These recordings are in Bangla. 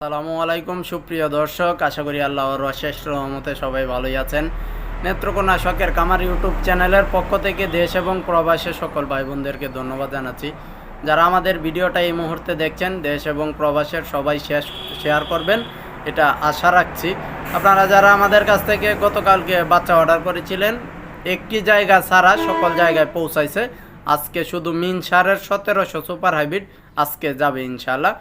আসসালামু আলাইকুম, সুপ্রিয় দর্শক। আশা করি আল্লাহর অশেষ রহমতে সবাই ভালোই আছেন। নেত্রকোনা শখের কামার ইউটিউব চ্যানেলের পক্ষ থেকে দেশ এবং প্রবাসে সকল ভাই বোনদেরকে ধন্যবাদ জানাচ্ছি। যারা আমাদের ভিডিওটা এই মুহূর্তে দেখছেন, দেশ এবং প্রবাসের সবাই শেষ, শেয়ার করবেন, এটা আশা রাখছি। আপনারা যারা আমাদের কাছ থেকে গতকালকে বাচ্চা অর্ডার করেছিলেন একটি জায়গা ছাড়া সকল জায়গায় পৌঁছাইছে। আজকে শুধু মিন সারের সতেরোশো সুপার হাইব্রিড, আজকে যাবে ইনশাল্লাহ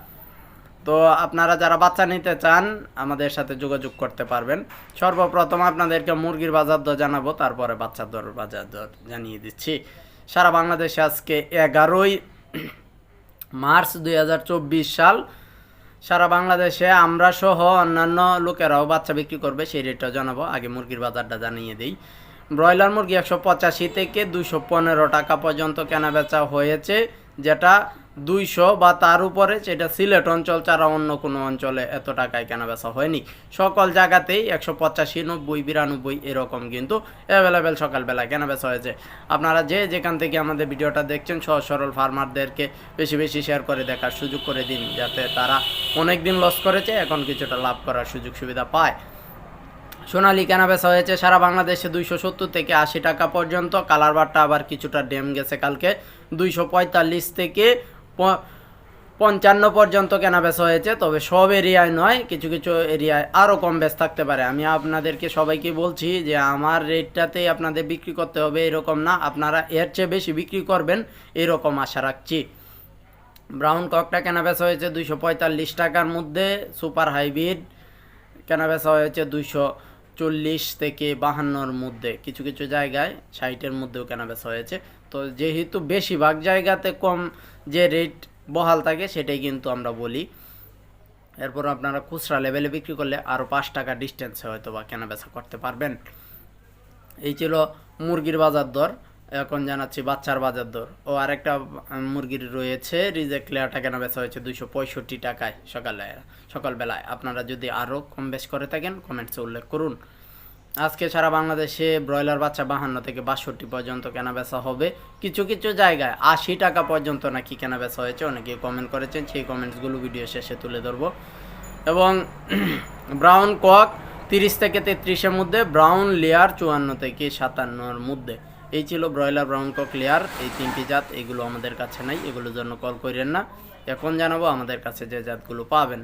তো আপনারা যারা বাচ্চা নিতে চান, আমাদের সাথে যোগাযোগ করতে পারবেন। সর্বপ্রথম আপনাদেরকে মুরগির বাজার দর জানাব, তারপরে বাচ্চার দর, বাজার দর জানিয়ে দিচ্ছি। সারা বাংলাদেশে আজকে এগারোই মার্চ দু হাজার চব্বিশ সাল। সারা বাংলাদেশে আমরা সহ অন্যান্য লোকেরাও বাচ্চা বিক্রি করবে, সেই রেটটা জানাব। আগে মুরগির বাজারটা জানিয়ে দিই। ব্রয়লার মুরগি একশো পঁচাশি থেকে দুশো পনেরো টাকা পর্যন্ত কেনা বেচা হয়েছে, যেটা দুইশো বা তার উপরে সেটা সিলেট অঞ্চল ছাড়া অন্য কোনো অঞ্চলে এত টাকায় কেনা বেচা হয়নি। সকল জায়গাতেই একশো পঁচাশি, নব্বই, বিরানব্বই এরকম কিন্তু অ্যাভেলেবেল সকালবেলায় কেনা বেচা হয়েছে। আপনারা যে যেখান থেকে আমাদের ভিডিওটা দেখছেন, সহজ সরল ফার্মারদেরকে বেশি বেশি শেয়ার করে দেখার সুযোগ করে দিন, যাতে তারা অনেক দিন লস করেছে, এখন কিছুটা লাভ করার সুযোগ সুবিধা পায়। সোনালি কেনা বেচা হয়েছে সারা বাংলাদেশে দুইশো সত্তর থেকে আশি টাকা পর্যন্ত। কালার বারটা আবার কিছুটা ড্যাম গেছে কালকে। দুইশো পঁয়তাল্লিশ থেকে পঞ্চান্ন পর্যন্ত কেনা বেচা হয়েছে, তবে সব এরিয়ায় নয়, কিছু কিছু এরিয়ায় আরও কম বেচ থাকতে পারে। আমি আপনাদেরকে সবাইকে বলছি যে আমার রেটটাতেই আপনাদের বিক্রি করতে হবে এরকম না, আপনারা এর চেয়ে বেশি বিক্রি করবেন এরকম আশা রাখছি। ব্রাউন ককটা কেনা বেচা হয়েছে দুইশো পঁয়তাল্লিশ টাকার মধ্যে, সুপার হাইব্রিড কেনা বেচা হয়েছে দুইশো চল্লিশ থেকে বাহান্নর মধ্যে, কিছু কিছু জায়গায় ষাটের মধ্যেও কেনাবেচা হয়েছে। তো যেহেতু বেশিরভাগ জায়গাতে কম যে রেট বহাল থাকে, সেটাই কিন্তু আমরা বলি। এরপর আপনারা খুচরা লেভেলে বিক্রি করলে আরও পাঁচ টাকা ডিস্টেন্সে হয়তো বা কেনাবেচা করতে পারবেন। এই ছিল মুরগির বাজার দর। এখন জানাচ্ছি বাচ্চার বাজার দর। ও আরেকটা মুরগির রয়েছে, রিজেক্ট লেয়ারটা কেনা বেচা হয়েছে দুইশো পঁয়ষট্টি টাকায় সকালে সকালবেলায়। আপনারা যদি আরও কম বেশ করে থাকেন কমেন্টসে উল্লেখ করুন। আজকে সারা বাংলাদেশে ব্রয়লার বাচ্চা বাহান্ন থেকে বাষট্টি পর্যন্ত কেনা বেচা হবে। কিছু কিছু জায়গায় আশি টাকা পর্যন্ত নাকি কেনা বেচা হয়েছে, অনেকে কমেন্ট করেছেন, সেই কমেন্টসগুলো ভিডিও শেষে তুলে ধরবো। এবং ব্রাউন কক তিরিশ থেকে তেত্রিশের মধ্যে ব্রাউন লেয়ার চুয়ান্ন থেকে সাতান্নর মধ্যে। এই ছিল ব্রয়লার ব্রাউন কক লেয়ার, এই তিনটি জাত, এগুলো আমাদের কাছে নাই, এগুলোর জন্য কল করেন না। এখন জানাব আমাদের কাছে যে জাতগুলো পাবেন।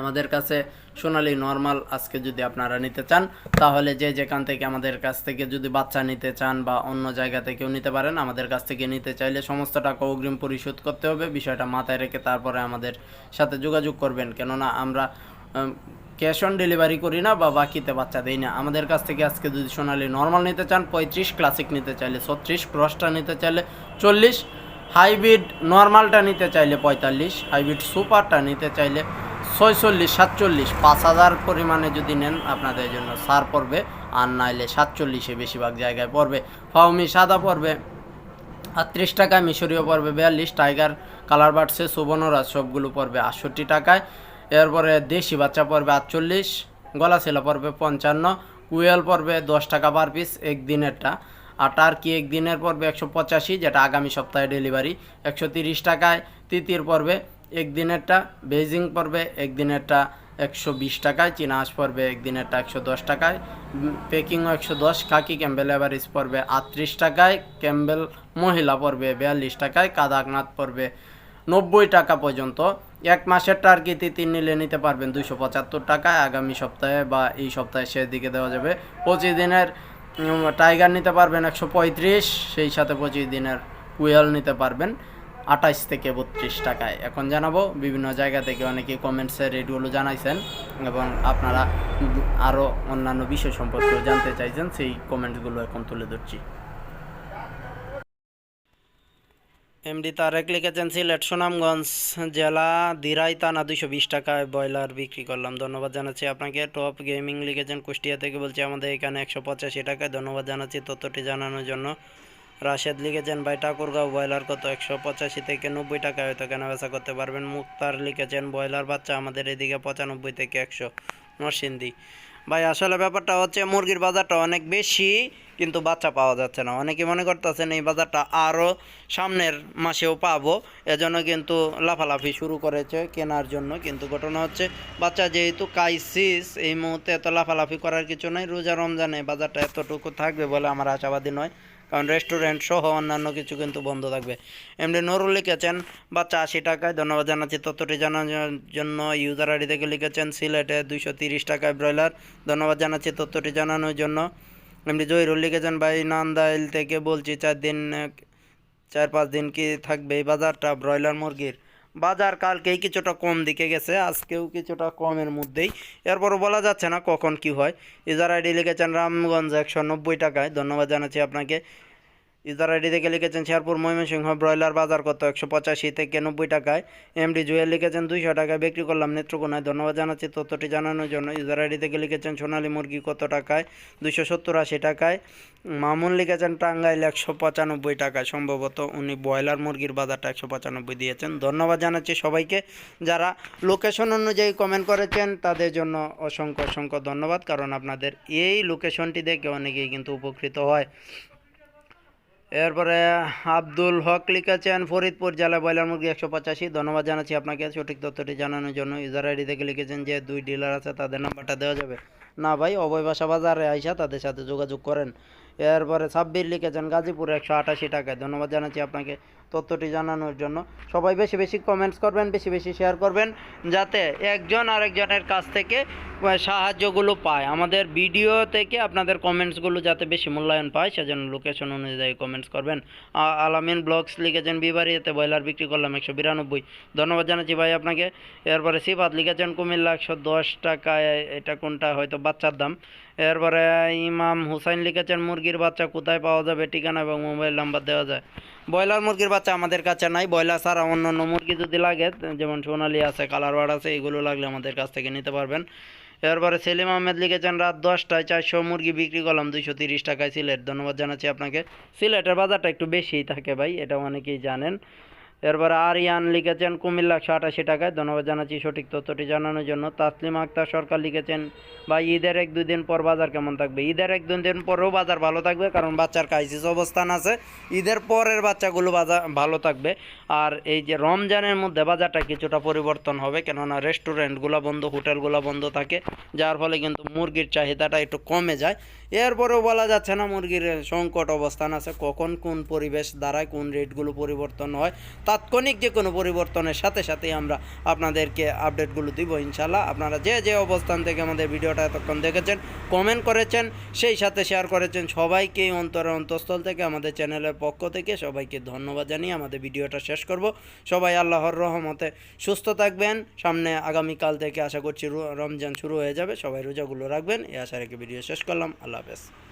আমাদের কাছে সোনালি নর্মাল আজকে যদি আপনারা নিতে চান, তাহলে যে যেখান থেকে আমাদের কাছ থেকে যদি বাচ্চা নিতে চান বা অন্য জায়গা থেকেও নিতে পারেন, আমাদের কাছ থেকে নিতে চাইলে সমস্ত টাকা অগ্রিম পরিশোধ করতে হবে। বিষয়টা মাথায় রেখে তারপরে আমাদের সাথে যোগাযোগ করবেন। কেননা আমরা ক্যাশ অন ডেলিভারি করি না বা বাকিতে বাচ্চা দেই না। আমাদের কাছ থেকে আজকে যদি সোনালি নর্মাল নিতে চান, পঁয়ত্রিশ ক্লাসিক নিতে চাইলে ছত্রিশ ক্রসটা নিতে চাইলে চল্লিশ হাইব্রিড নর্মালটা নিতে চাইলে পঁয়তাল্লিশ হাইব্রিড সুপারটা নিতে চাইলে ছয়চল্লিশ, সাতচল্লিশ, পাঁচ হাজার পরিমাণে যদি নেন আপনাদের জন্য সার পড়বে, আর নাইলে সাতচল্লিশে বেশিরভাগ জায়গায় পড়বে। ফাউমি সাদা পড়বে, আটত্রিশ টাকায় মিশরীয় পড়বে, বিয়াল্লিশ, টাইগার, কালার বাড়ছে সুবর্ণরাজ সবগুলো পড়বে আটষট্টি টাকায়। এরপরে দেশি বাচ্চা পড়বে আটচল্লিশ গলা ছেলা পড়বে পঞ্চান্ন, কুয়েল পড়বে দশ টাকা পার পিস একদিনেরটা। আর টার্কি একদিনের পড়বে একশো পঁচাশি, যেটা আগামী সপ্তাহে ডেলিভারি। একশো তিরিশ টাকায় তৃতীয় পর্বে একদিনেরটা বেজিং পড়বে একদিনেরটা একশো বিশ টাকায় চীনা হাঁস পড়বে একদিনেরটা একশো দশ টাকায়। পেকিংও একশো দশ, খাকি ক্যাম্বেল অ্যাভারেজ পড়বে আটত্রিশ টাকায়, ক্যাম্বেল মহিলা পড়বে বিয়াল্লিশ টাকায়, কাদাকনাথ পড়বে নব্বই টাকা পর্যন্ত। এক মাসের টার্গেতে তিন নিলে নিতে পারবেন দুশো পঁচাত্তর টাকায় আগামী সপ্তাহে বা এই সপ্তাহে শেষ দিকে দেওয়া যাবে। পঁচিশ দিনের টাইগার নিতে পারবেন একশো পঁয়ত্রিশ, সেই সাথে পঁচিশ দিনের কুয়েল নিতে পারবেন আঠাইশ থেকে বত্রিশ টাকায়। এখন জানাব, বিভিন্ন জায়গা থেকে অনেকে কমেন্টসে রেটগুলো জানাইছেন এবং আপনারা আরও অন্যান্য বিষয় সম্পর্কে জানতে চাইছেন, সেই কমেন্টসগুলো এখন তুলে ধরছি। এমডি তারেক লিখেছেন, সিলেট সুনামগঞ্জ জেলা দিরাই থানা দুইশো বিশ টাকায় ব্রয়লার বিক্রি করলাম। ধন্যবাদ জানাচ্ছি আপনাকে। টপ গেমিং লিখেছেন, কুষ্টিয়া থেকে বলছি, আমাদের এখানে একশো পঁচাশি টাকায় ধন্যবাদ জানাচ্ছি তথ্যটি জানানোর জন্য। রাশেদ লিখেছেন, ভাই, ঠাকুরগাঁও ব্রয়লার কত? একশো পঁচাশি থেকে নব্বই টাকায় হয়তো কেনা বেচা করতে পারবেন। মুক্তার লিখেছেন, ব্রয়লার বাচ্চা আমাদের এদিকে পঁচানব্বই থেকে একশো। নরসিংদী ভাই, আসলে ব্যাপারটা হচ্ছে মুরগির বাজারটা অনেক বেশি, কিন্তু বাচ্চা পাওয়া যাচ্ছে না। অনেকে মনে করতেছেন এই বাজারটা আরও সামনের মাসেও পাবো। এজন্য কিন্তু লাফালাফি শুরু করেছে কেনার জন্য। কিন্তু ঘটনা হচ্ছে, বাচ্চা যেহেতু কাইসিস, এই মুহূর্তে এত লাফালাফি করার কিছু নাই। রোজা রমজানে বাজারটা এতটুকু থাকবে বলে আমার আশাবাদী নয়। কারণ রেস্টুরেন্ট সহ অন্যান্য কিছু কিন্তু বন্ধ থাকবে। এমনি নরুল লিখেছেন, বাচ্চা আশি টাকায় ধন্যবাদ জানাচ্ছি। তথ্যটি জানানোর জন্য ইউজার আইডি থেকে লিখেছেন, সিলেটে দুইশো তিরিশ টাকায় ব্রয়লার। ধন্যবাদ জানাচ্ছি তথ্যটি জানানোর জন্য। এমনি জহিরুল লিখেছেন, ভাই, নান্দাইল থেকে বলছি, চার দিন, চার পাঁচ দিন কি থাকবে এই বাজারটা ব্রয়লার মুরগির? বাজার কালকেই কিছুটা কম দিকে গেছে, আজকেও কিছুটা কমের মধ্যেই। এরপর বলা যাচ্ছে না কখন কি হয়। ইউজার আইডি লিখেছেন, রামগঞ্জ একশো নব্বই টাকায়। ধন্যবাদ জানাচ্ছি আপনাকে। আইডি থেকে লিখেছেন শেরপুর ময়মনসিংহ ব্রয়লার বাজার কত? একশো পঁচাশি থেকে নব্বই টাকায়। এমডি জুয়েল লিখেছেন, দুইশো টাকায় বিক্রি করলাম নেত্রকোনায়। ধন্যবাদ জানাচ্ছি তথ্যটি জানানোর জন্য। আইডি থেকে লিখেছেন, সোনালী মুরগি কত টাকায়? দুইশো সত্তর আশি টাকায়। মামুন লিখেছেন, টাঙ্গাইল একশো পঁচানব্বই টাকায়। সম্ভবত উনি ব্রয়লার মুরগির বাজারটা একশো পঁচানব্বই দিয়েছেন। ধন্যবাদ জানাচ্ছি সবাইকে। যারা লোকেশন অনুযায়ী কমেন্ট করেছেন, তাদের জন্য অসংখ্য অসংখ্য ধন্যবাদ, কারণ আপনাদের এই লোকেশনটি দেখে অনেকেই কিন্তু উপকৃত হয়। এরপরে আব্দুল হক লিখেছেন, ফরিদপুর জেলা ব্রয়লার মুরগি একশো পঁচাশি। ধন্যবাদ জানাচ্ছি আপনাকে সঠিক তথ্যটি জানানোর জন্য। ইউজার আইডি থেকে লিখেছেন যে, দুই ডিলার আছে, তাদের নাম্বারটা দেওয়া যাবে। না ভাই অবয় বাসা বাজারে আইসা তাদের সাথে যোগাযোগ করেন। এরপরে সাব্বির লিখেছেন গাজীপুর একশো আটাশি টাকায়। ধন্যবাদ জানাচ্ছি আপনাকে তথ্যটি জানানোর জন্য। সবাই বেশি বেশি কমেন্টস করবেন, বেশি বেশি শেয়ার করবেন, যাতে একজন আরেকজনের কাছ থেকে সাহায্যগুলো পায়। আমাদের ভিডিও থেকে আপনাদের কমেন্টসগুলো যাতে বেশি মূল্যায়ন পায়, সেজন্য লোকেশন অনুযায়ী কমেন্টস করবেন। আলামিন ব্লগস লিখেছেন, বিবাড়িতে ব্রয়লার বিক্রি করলাম একশো বিরানব্বই। ধন্যবাদ জানাচ্ছি ভাই আপনাকে। এরপরে সিফাত লিখেছেন, কুমিল্লা একশো দশ টাকায়, এটা কোনটা? হয়তো বাচ্চার দাম। এরপরে ইমাম হুসাইন লিখেছেন, মুরগির বাচ্চা কোথায় পাওয়া যাবে? ঠিকানা এবং মোবাইল নাম্বার দেওয়া যায়। ব্রয়লার মুরগির বাচ্চা আমাদের কাছে নাই। ব্রয়লার ছাড়া অন্য অন্য মুরগি যদি লাগে, যেমন সোনালি আছে, কালার ওয়ার্ড আছে, এগুলো লাগলে আমাদের কাছ থেকে নিতে পারবেন। এরপরে সেলিম আহমেদ লিখেছেন, রাত দশটায় চারশো মুরগি বিক্রি করলাম, দুইশো তিরিশ টাকায় সিলেট। ধন্যবাদ জানাচ্ছি আপনাকে। সিলেটের বাজারটা একটু বেশিই থাকে ভাই, এটা অনেকেই জানেন। এরপরে আরিয়ান লিখেছেন, কুমিল্লা একশো আটাশি টাকায় ধন্যবাদ জানাচ্ছি। সঠিক তথ্যটি জানানোর জন্য তাসলিম আক্তার সরকার লিখেছেন বা ঈদের এক দুই দিন পর বাজার কেমন থাকবে? ঈদের এক দুই দিন পরেও বাজার ভালো থাকবে, কারণ বাচ্চার ক্রাইসিস অবস্থান আছে। ঈদের পরের বাচ্চাগুলো বাজার ভালো থাকবে। আর এই যে রমজানের মধ্যে বাজারটা কিছুটা পরিবর্তন হবে, কেননা রেস্টুরেন্টগুলো বন্ধ হোটেলগুলো বন্ধ থাকে, যার ফলে কিন্তু মুরগির চাহিদাটা একটু কমে যায়। এরপরেও বলা যাচ্ছে না মুরগির সংকট অবস্থান আছে, কখন কোন পরিবেশ দ্বারায় কোন রেটগুলো পরিবর্তন হয়। তাৎক্ষণিক যে কোনো পরিবর্তনের সাথে সাথেই আমরা আপনাদেরকে আপডেটগুলো দিব ইনশাল্লাহ আপনারা যে যে অবস্থান থেকে আমাদের ভিডিওটা এতক্ষণ দেখেছেন কমেন্ট করেছেন, সেই সাথে শেয়ার করেছেন, সবাইকে অন্তরের অন্তঃস্থল থেকে, আমাদের চ্যানেলের পক্ষ থেকে সবাইকে ধন্যবাদ জানিয়ে আমাদের ভিডিওটা শেষ করব। সবাই আল্লাহর রহমতে সুস্থ থাকবেন। সামনে আগামীকাল থেকে আশা করছি রমজান শুরু হয়ে যাবে। সবাই রোজাগুলো রাখবেন। এ আশা রেখে ভিডিও শেষ করলাম। আল্লাহ হাফেজ